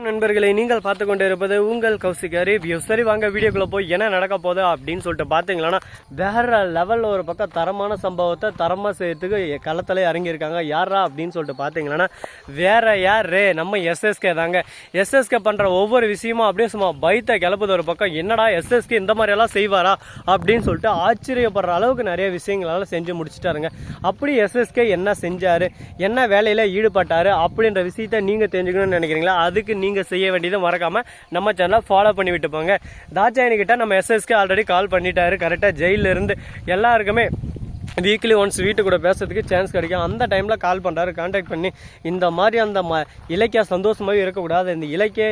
நண்பர்களை நீங்கள் பார்த்து கொண்டு இருப்பது உங்கள் கௌசிக ரிவ்யூ சரி வாங்க வீடியோக்குள்ள போய் என்ன நடக்க போகுது அப்படின்னு சொல்லிட்டு பார்த்தீங்களன்னா வேற லெவலில் ஒரு பக்கம் தரமான சம்பவத்தை தரமாக செய்யறதுக்கு களத்தில் இறங்கியிருக்காங்க. யாரா அப்படின்னு சொல்லிட்டு பார்த்தீங்களன்னா வேற யார்? நம்ம எஸ்எஸ்கே தாங்க. எஸ்எஸ்கே பண்ணுற ஒவ்வொரு விஷயமும் அப்படியே சும்மா பயத்தை கிளப்புது ஒரு பக்கம். என்னடா எஸ்எஸ்கே இந்த மாதிரியெல்லாம் செய்வாரா அப்படின்னு சொல்லிட்டு ஆச்சரியப்படுற அளவுக்கு நிறைய விஷயங்களெல்லாம் செஞ்சு முடிச்சிட்டாருங்க. அப்படி எஸ்எஸ்கே என்ன செஞ்சார்? என்ன வேலையில் ஈடுபட்டார்? அப்படின்ற விஷயத்த நீங்கள் தெரிஞ்சுக்கணும்னு நினைக்கிறீங்களா? அதுக்கு நீங்கள் செய்ய வேண்டியது மறக்காமல் நம்ம சேனலை ஃபாலோ பண்ணி விட்டு போங்க. தாட்சாயணி நம்ம எஸ்எஸ்கே ஆல்ரெடி கால் பண்ணிட்டாரு. கரெக்டாக ஜெயிலில் இருந்து எல்லாருக்குமே வீக்லி ஒன்ஸ் வீட்டு கூட பேசுறதுக்கு சான்ஸ் கிடைக்கும். அந்த டைமில் கால் பண்ணுறாரு கான்டாக்ட் பண்ணி இந்த மாதிரி அந்த ம இலக்கிய சந்தோஷமாகவே இருக்கக்கூடாது. இந்த இலக்கிய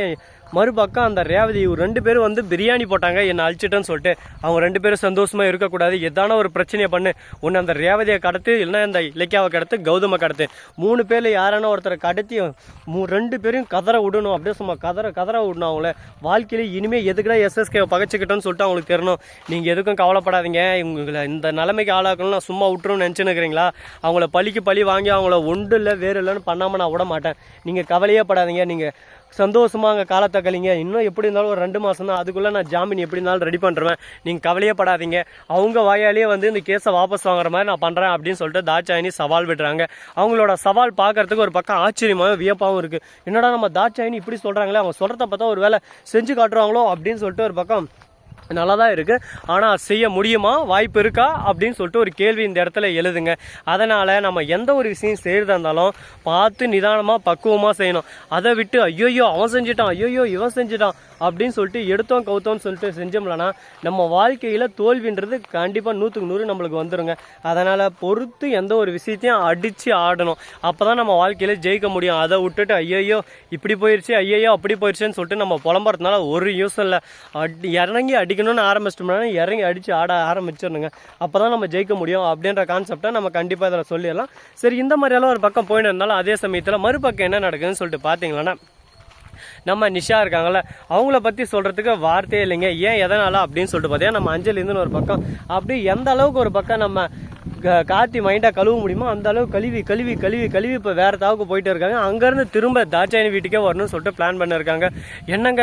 மறுபக்கம் அந்த ரேவதி இவர் ரெண்டு பேரும் வந்து பிரியாணி போட்டாங்க என்னை அழிச்சிட்டேன்னு சொல்லிட்டு. அவங்க ரெண்டு பேரும் சந்தோஷமா இருக்கக்கூடாது. எதான ஒரு பிரச்சனையை பண்ணு. ஒன்று அந்த ரேவதியை கடத்து இல்லைன்னா இந்த இலக்கியாவை கடத்து கௌதம கடத்து. மூணு பேரில் யாரான ஒருத்தரை கடத்தி மூ ரெண்டு பேரையும் கதற விடணும். அப்படியே சும்மா கதற கதற விடணும் அவங்கள. வாழ்க்கையில இனிமேல் எதுக்குடா எஸ்எஸ்கே பகச்சிக்கிட்டோன்னு சொல்லிட்டு அவங்களுக்கு தெரியணும். நீங்கள் எதுக்கும் கவலைப்படாதீங்க. இவங்களை இந்த நிலைமைக்கு ஆளாக்கணும் நான் சும்மா விட்டுருன்னு நினச்சின்னு இருக்கிறீங்களா அவங்கள பழிக்கு பழி வாங்கி அவங்கள ஒன்று இல்லை வேறு இல்லைன்னு பண்ணாமல் நான் விட மாட்டேன். நீங்கள் கவலையே படாதீங்க. நீங்கள் சந்தோஷமாக அங்கே காலத்தை கழிங்க இன்னும் எப்படி இருந்தாலும் ஒரு ரெண்டு மாதம் தான். அதுக்குள்ளே நான் ஜாமீன் எப்படி இருந்தாலும் ரெடி பண்ணுறேன் நீங்கள் கவலையே படாதீங்க. அவங்க வாயாலேயே வந்து இந்த கேஸை வாபஸ் வாங்குற மாதிரி நான் பண்ணுறேன் அப்படின்னு சொல்லிட்டு தாட்சாயினி சவால் விடுறாங்க. அவங்களோட சவால் பார்க்கறதுக்கு ஒரு பக்கம் ஆச்சரியமாகவும் வியப்பாகவும் இருக்குது என்னடா நம்ம தாட்சாயினி இப்படி சொல்கிறாங்களே அவங்க சொல்கிறத பார்த்தா ஒரு வேலை செஞ்சு காட்டுறாங்களோ அப்படின்னு சொல்லிட்டு ஒரு பக்கம் நல்லா தான் இருக்குது ஆனால் செய்ய முடியுமா? வாய்ப்பு இருக்கா? அப்படின்னு சொல்லிட்டு ஒரு கேள்வி இந்த இடத்துல எழுதுங்க. அதனால் நம்ம எந்த ஒரு விஷயம் செய்கிறதா இருந்தாலும் பார்த்து நிதானமாக பக்குவமாக செய்யணும். அதை விட்டு ஐயோயோ அவன் செஞ்சிட்டான் ஐயோயோ இவன் செஞ்சிட்டான் அப்படின்னு சொல்லிட்டு எடுத்தோம் கவுத்தோம்னு சொல்லிட்டு செஞ்சோம்லனா நம்ம வாழ்க்கையில் தோல்வின்றது கண்டிப்பாக நூற்றுக்கு நூறு நம்மளுக்கு வந்துடுங்க அதனால் பொறுத்து எந்த ஒரு விஷயத்தையும் அடித்து ஆடணும். அப்போ தான் நம்ம வாழ்க்கையில் ஜெயிக்க முடியும். அதை விட்டுட்டு ஐயையோ இப்படி போயிடுச்சு ஐயையோ அப்படி போயிடுச்சுன்னு சொல்லிட்டு நம்ம புலம்புறதுனால ஒரு யூஸ் இல்லை. அடி இறங்கி அடிக்கணும்னு ஆரம்பிச்சிட்டோம்னா இறங்கி அடித்து ஆட ஆரம்பிச்சிடணுங்க. அப்போ தான் நம்ம ஜெயிக்க முடியும் அப்படின்ற கான்செப்டை நம்ம கண்டிப்பாக இதில் சொல்லிடலாம். சரி இந்த மாதிரியெல்லாம் ஒரு பக்கம் போயிட்டு இருந்தாலும் அதே சமயத்தில் மறுபக்கம் என்ன நடக்குதுன்னு சொல்லிட்டு பார்த்தீங்கன்னா நம்ம நிஷா இருக்காங்கல்ல அவங்கள பற்றி சொல்கிறதுக்கு வார்த்தையே இல்லைங்க. ஏன் எதனால அப்படின்னு சொல்லிட்டு பார்த்தீங்கன்னா நம்ம அஞ்சலிந்துன்னு ஒரு பக்கம். அப்படி எந்த அளவுக்கு ஒரு பக்கம் நம்ம காத்தி கார்த்தி மைண்டாக கழுவ முடியுமோ அந்த அளவு கழுவி கழுவி கழுவி கழுவி இப்போ வேற தாவுக்கு போயிட்டு இருக்காங்க. அங்கேருந்து திரும்ப தாச்சாயின் வீட்டுக்கே வரணும்னு சொல்லிட்டு பிளான் பண்ணிருக்காங்க. என்னங்க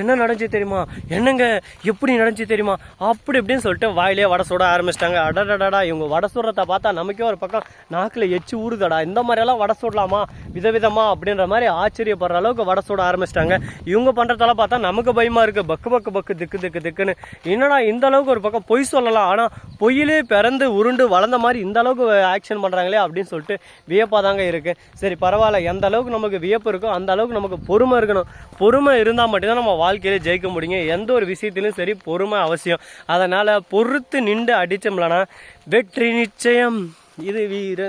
என்ன நடந்துச்சு தெரியுமா? என்னங்க எப்படி நடந்துச்சு தெரியுமா? அப்படி இப்படின்னு சொல்லிட்டு வாயிலே வடை சுட ஆரம்பிச்சிட்டாங்க. அடடடடா இவங்க வடை சுடுறத பார்த்தா நமக்கே ஒரு பக்கம் நாக்கில் எச்சு ஊறுதடா. இந்த மாதிரியெல்லாம் வடை சுடலாமா? விதவிதமா அப்படின்ற மாதிரி ஆச்சரியப்படுற அளவுக்கு வடை சுட ஆரம்பிச்சிட்டாங்க. இவங்க பண்ணுறதெல்லாம் பார்த்தா நமக்கு பயமா இருக்கு. பக்கு பக்கு பக்கு திக்கு திக்கு திக்குன்னு. என்னடா இந்த அளவுக்கு ஒரு பக்கம் பொய் சொல்லலாம். ஆனால் பொய்யிலே பிறந்து உருண்டு வளர்ந்த மாதிரி இந்த அளவுக்கு ஆக்ஷன் பண்ணுறாங்களே அப்படின்னு சொல்லிட்டு வியப்பாக தாங்க இருக்குது சரி பரவாயில்ல. எந்த அளவுக்கு நமக்கு வியப்பு இருக்கோ அந்த அளவுக்கு நமக்கு பொறுமை இருக்கணும். பொறுமை இருந்தால் மட்டும்தான் நம்ம வாழ்க்கையிலே ஜெயிக்க முடியும். எந்த ஒரு விஷயத்திலும் சரி பொறுமை அவசியம். அதனால் பொறுத்து நின்று அடித்தோம்லனா வெற்றி நிச்சயம். இது வீர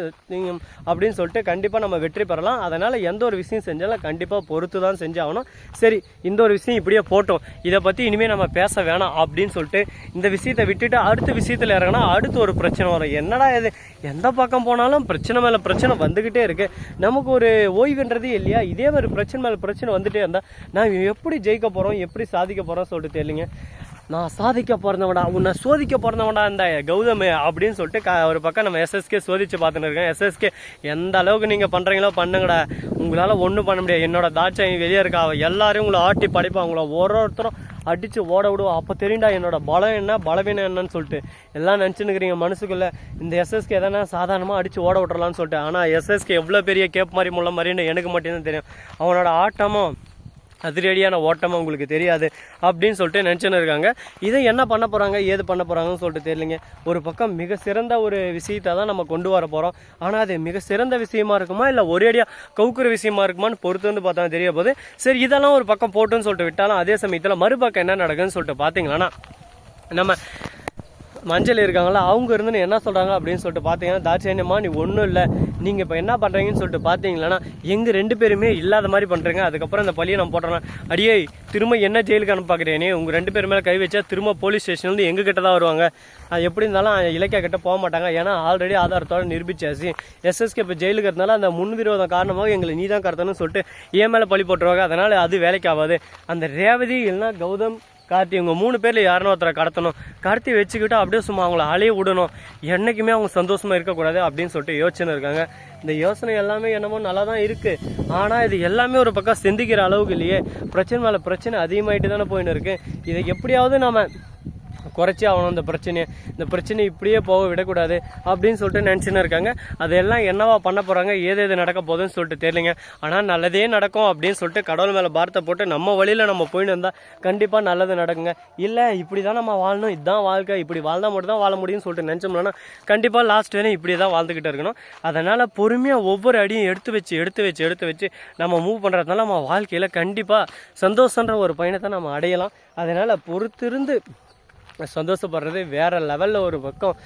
அப்படின்னு சொல்லிட்டு கண்டிப்பாக நம்ம வெற்றி பெறலாம். அதனால் எந்த ஒரு விஷயம் செஞ்சாலும் கண்டிப்பாக பொறுத்து தான் செஞ்சாகணும். சரி இந்த ஒரு விஷயம் இப்படியே போட்டோம். இதை பற்றி இனிமேல் நம்ம பேச வேணாம் அப்படின்னு சொல்லிட்டு இந்த விஷயத்தை விட்டுட்டு அடுத்த விஷயத்தில் இறங்கினா அடுத்து ஒரு பிரச்சனை வரும். என்னடா இது? எந்த பக்கம் போனாலும் பிரச்சனை மேலே பிரச்சனை வந்துக்கிட்டே இருக்குது நமக்கு ஒரு ஓய்வுன்றதே இல்லையா? இதே மாதிரி பிரச்சனை மேலே பிரச்சனை வந்துகிட்டே இருந்தால் நான் எப்படி ஜெயிக்க போகிறோம் எப்படி சாதிக்க போகிறோம் சொல்லிட்டு தெரியலிங்க. நான் சாதிக்க பிறந்தவடா உன்னை சோதிக்க பிறந்தவடா இந்த கௌதம் அப்படின்னு சொல்லிட்டு க ஒரு பக்கம் நம்ம எஸ்எஸ்கே சோதிச்சு பார்த்துன்னு இருக்கேன். எஸ்எஸ்கே எந்த அளவுக்கு நீங்கள் பண்ணுறீங்களோ பண்ணுங்கடா. உங்களால் ஒன்றும் பண்ண முடியாது. என்னோட தாட்சை வெளியே இருக்கா? எல்லாரையும் உங்களை ஆட்டி படிப்பா. உங்களை ஒரு ஒருத்தரும் அடித்து ஓட விடுவோம் அப்போ தெரியும்டா என்னோட பலம் என்ன? பலவீனம் என்னன்னு சொல்லிட்டு. எல்லாம் நினச்சினுக்கிறீங்க மனசுக்குள்ளே. இந்த எஸ்எஸ்கே எதனா சாதாரணமாக அடித்து ஓட விட்றலான்னு சொல்லிட்டு. ஆனால் எஸ்எஸ்கே எவ்வளோ பெரிய கேப் மாதிரி முள்ள மாதிரின்னு எனக்கு மட்டும்தான் தெரியும். அவனோட ஆட்டமும் அதிரடியான ஓட்டமாக உங்களுக்கு தெரியாது அப்படின்னு சொல்லிட்டு நினச்சின்னு இருக்காங்க. இதை என்ன பண்ண போகிறாங்க ஏது பண்ண போகிறாங்கன்னு சொல்லிட்டு தெரியலிங்க. ஒரு பக்கம் மிக சிறந்த ஒரு விஷயத்தை தான் நம்ம கொண்டு வர போகிறோம் ஆனால் அது மிக சிறந்த விஷயமா இருக்குமா? இல்லை ஒரேடியாக கவுக்குற விஷயமா இருக்குமான்னு பொறுத்து வந்து பார்த்தா தெரிய போகுது. சரி இதெல்லாம் ஒரு பக்கம் போட்டுன்னு சொல்லிட்டு விட்டாலும் அதே சமயத்தில் மறுபக்கம் என்ன நடக்குதுன்னு சொல்லிட்டு பார்த்தீங்கன்னா நம்ம மஞ்சள் இருக்காங்களா அவங்க இருந்து என்ன சொல்கிறாங்க அப்படின்னு சொல்லிட்டு பார்த்தீங்கன்னா தாட்சாயணியம்மா நீ ஒன்றும் இல்லை. நீங்கள் இப்போ என்ன பண்ணுறீங்கன்னு சொல்லிட்டு பார்த்தீங்களன்னா எங்கள் ரெண்டு பேருமே இல்லாத மாதிரி பண்ணுறீங்க அதுக்கப்புறம் இந்த பழியை நான் போடுறேன் அடியே திரும்ப என்ன ஜெயிலுக்கு அனுப்ப உங்கள் ரெண்டு பேர் மேலே கை வச்சா திரும்ப போலீஸ் ஸ்டேஷன்லேருந்து எங்கள் கிட்ட தான் வருவாங்க? அது எப்படி இருந்தாலும் இலக்கிய கிட்ட போக மாட்டாங்க. ஏன்னா ஆல்ரெடி ஆதாரத்தோட நிரூபிச்சாச்சு. எஸ்எஸ்கே இப்போ ஜெயிலுக்கு இருந்தாலும் அந்த முன்விரோதம் காரணமாக எங்களை நீ தான் கடத்தணும்னு சொல்லிட்டு ஏன் மேலே பழி போட்டுருவாங்க. அதனால் அது வேலைக்கு ஆகாது. அந்த ரேவதி இல்லைன்னா கௌதம் கார்த்தி இவங்க மூணு பேர்ல யாருன்னு ஒருத்தரை கடத்தணும். கடத்தி வச்சுக்கிட்டு அப்படியே சும்மா அவங்கள அலைய விடணும். என்னைக்குமே அவங்க சந்தோஷமா இருக்கக்கூடாது அப்படின்னு சொல்லிட்டு யோசனை இருக்காங்க. இந்த யோசனை எல்லாமே என்னமோ நல்லா தான் இருக்கு. ஆனா இது எல்லாமே ஒரு பக்கம் சிந்திக்கிற அளவுக்கு இல்லையே. பிரச்சனை மேல பிரச்சனை அதிகமாயிட்டு தானே போயின்னு இருக்கு. இதை எப்படியாவது நம்ம குறைச்சி ஆகணும். இந்த பிரச்சனையை இந்த பிரச்சனை இப்படியே போக விடக்கூடாது அப்படின்னு சொல்லிட்டு நினச்சின்னு இருக்காங்க. அதெல்லாம் என்னவா பண்ண போகிறாங்க ஏது எது நடக்க போகுதுன்னு சொல்லிட்டு தெரியலைங்க. ஆனால் நல்லதே நடக்கும் அப்படின்னு சொல்லிட்டு கடவுள் மேலே பாரத்தை போட்டு நம்ம வழியில் நம்ம போயின்னு இருந்தால் கண்டிப்பாக நல்லது நடக்குங்க. இல்லை இப்படி தான் நம்ம வாழணும். இதுதான் வாழ்க்கை. இப்படி வாழ்ந்தால் மட்டும் தான் வாழ முடியும்னு சொல்லிட்டு நினச்சோம்னா கண்டிப்பாக லாஸ்ட் வரையும் இப்படி தான் வாழ்ந்துக்கிட்டு இருக்கணும். அதனால் பொறுமையாக ஒவ்வொரு அடியும் எடுத்து வச்சு எடுத்து வச்சு எடுத்து வச்சு நம்ம மூவ் பண்ணுறதுனால நம்ம வாழ்க்கையில் கண்டிப்பாக சந்தோஷன்ற ஒரு பயணத்தை நம்ம அடையலாம். அதனால் பொறுத்திருந்து சந்தோஷப்படுறது வேறு லெவலில் ஒரு பக்கம்.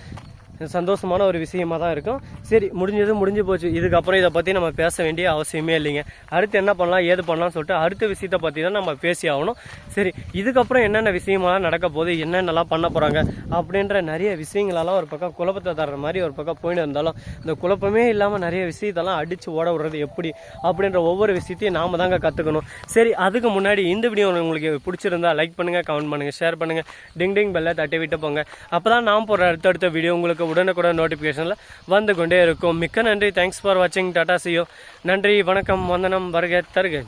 சந்தோஷமான ஒரு விஷயமா தான் இருக்கும். சரி முடிஞ்சது முடிஞ்சு போச்சு. இதுக்கப்புறம் இதை பற்றி நம்ம பேச வேண்டிய அவசியமே இல்லைங்க. அடுத்து என்ன பண்ணலாம் ஏது பண்ணலாம்னு சொல்லிட்டு அடுத்த விஷயத்தை பற்றி தான் நம்ம பேசி ஆகணும். சரி இதுக்கப்புறம் என்னென்ன விஷயமெல்லாம் நடக்க போகுது என்னென்னலாம் பண்ண போகிறாங்க அப்படின்ற நிறைய விஷயங்களெல்லாம் ஒரு பக்கம் குழப்பத்தை தர்ற மாதிரி ஒரு பக்கம் போயிட்டு இருந்தாலும் இந்த குழப்பமே இல்லாமல் நிறைய விஷயத்தெல்லாம் அடித்து ஓட விடுறது எப்படி அப்படின்ற ஒவ்வொரு விஷயத்தையும் நாம தாங்க கற்றுக்கணும் சரி அதுக்கு முன்னாடி இந்த வீடியோ உங்களுக்கு பிடிச்சிருந்தா லைக் பண்ணுங்கள் கமெண்ட் பண்ணுங்கள் ஷேர் பண்ணுங்கள் டிங் டிங் பெல்லை தட்டி விட்டு போங்க. அப்போ தான் நாம் போகிற அடுத்தடுத்த வீடியோ உங்களுக்கு உடனுக்குடன் நோட்டிஃபிகேஷனில் வந்து கொண்டே இருக்கும். மிக்க நன்றி. தேங்க்ஸ் ஃபார் வாட்சிங் டாடா சியோ நன்றி. வணக்கம். வந்தனம். வருக. தருக.